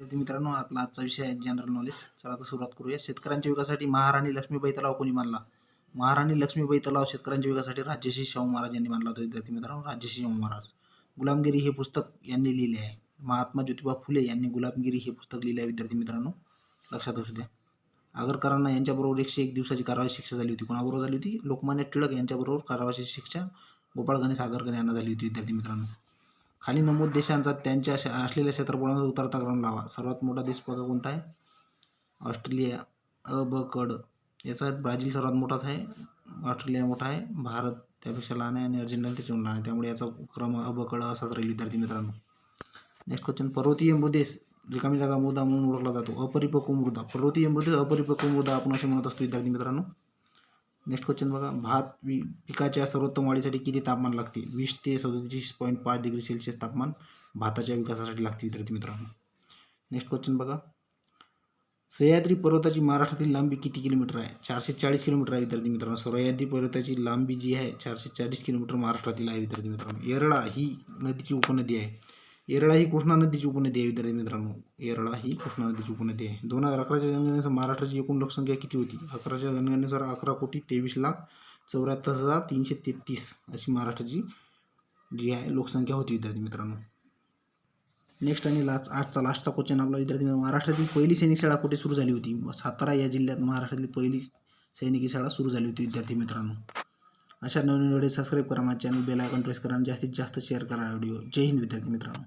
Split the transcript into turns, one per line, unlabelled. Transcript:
विद्यार्थी मित्रांनो आपला आजचा विषय आहे जनरल नॉलेज चला आता सुरुवात करूया. शेतकऱ्यांच्या विकासासाठी महाराणी लक्ष्मीबाई तलाव कोणी मानला? महाराणी लक्ष्मीबाई तलाव शेतकऱ्यांच्या विकासासाठी राज्यश्री शाहू महाराज यांनी मानला होता. विद्यार्थी मित्रांनो राजश्री शाहू महाराज. गुलामगिरी हे पुस्तक यांनी लिहिले आहे. महात्मा ज्योतिबा फुले यांनी गुलामगिरी हे पुस्तक लिहिले आहे. विद्यार्थी मित्रांनो लक्षात असू द्या. आगरकरांना यांच्याबरोबर एकशे एक दिवसाची कारवाई शिक्षा झाली होती. कोणाबरोबर झाली होती? लोकमान्य टिळक यांच्याबरोबर कारवाईची शिक्षा गोपाळ गणेश आगरकर यांना झाली होती. विद्यार्थी मित्रांनो खाली नमूद देशांचा त्यांच्या असलेल्या क्षेत्रफळाचा उतरता क्रम लावा. सर्वात मोठा देश बघा कोणता आहे? ऑस्ट्रेलिया. अ ब कड याचा ब्राझील सर्वात मोठाच आहे. ऑस्ट्रेलिया मोठा आहे. भारत त्यापेक्षा लहान आहे आणि अर्जेंटिना त्याच्याहून लहान आहे. त्यामुळे याचा क्रम अ ब कड असाच राहील विद्यार्थी मित्रांनो. नेक्स्ट क्वेश्चन पर्वतीय मृदे रिकामी जागा मृदा म्हणून ओळखला जातो. अपरिपक्व मृदा. पर्वतीय मृदे अपरिपक्व मृदा आपण असे म्हणत असतो विद्यार्थी मित्रांनो. नेक्स्ट क्वेश्चन बघा. भात वि पिकाच्या सर्वोत्तम वाढीसाठी किती तापमान लागते वीस ते सदतीस पॉईंट पाच डिग्री सेल्सिअस तापमान भाताच्या विकासासाठी लागते विद्यार्थी मित्रांनो. नेक्स्ट क्वेश्चन बघा. सह्याद्री पर्वताची महाराष्ट्रातील लांबी किती किलोमीटर आहे? चारशे चाळीस किलोमीटर आहे विद्यार्थी मित्रांनो. सह्याद्री पर्वताची लांबी जी आहे चारशे चाळीस किलोमीटर महाराष्ट्रातील आहे विद्यार्थी मित्रांनो. येरळा ही नदीची उपनदी आहे. येरळा ही कृष्णा नदीची उपनदी आहे विद्यार्थी मित्रांनो. येरळा ही कृष्णा नदीची उपनदी आहे. दोन हजार अकराच्या जनगणनेनुसार महाराष्ट्राची एकूण लोकसंख्या किती होती? अकराच्या जनगणनेनुसार अकरा कोटी तेवीस लाख चौऱ्याहत्तर हजार तीनशे तेहतीस अशी महाराष्ट्राची जी आहे लोकसंख्या होती विद्यार्थी मित्रांनो. नेक्स्ट आणि लास्ट आठचा लास्टचा क्वेश्चन आपला विद्यार्थी मित्रांनो महाराष्ट्रातील पहिली सैनिक शाळा कुठे सुरू झाली होती? सातारा या जिल्ह्यात महाराष्ट्रातील पहिली सैनिकी शाळा सुरू झाली होती विद्यार्थी मित्रांनो. अशा नवीन व्हिडिओ सबस्क्राईब करा माझ्या चॅनल बेल आयकॉन प्रेस करा आणि जास्तीत जास्त शेअर करा व्हिडिओ. जय हिंद विद्यार्थी मित्रांनो.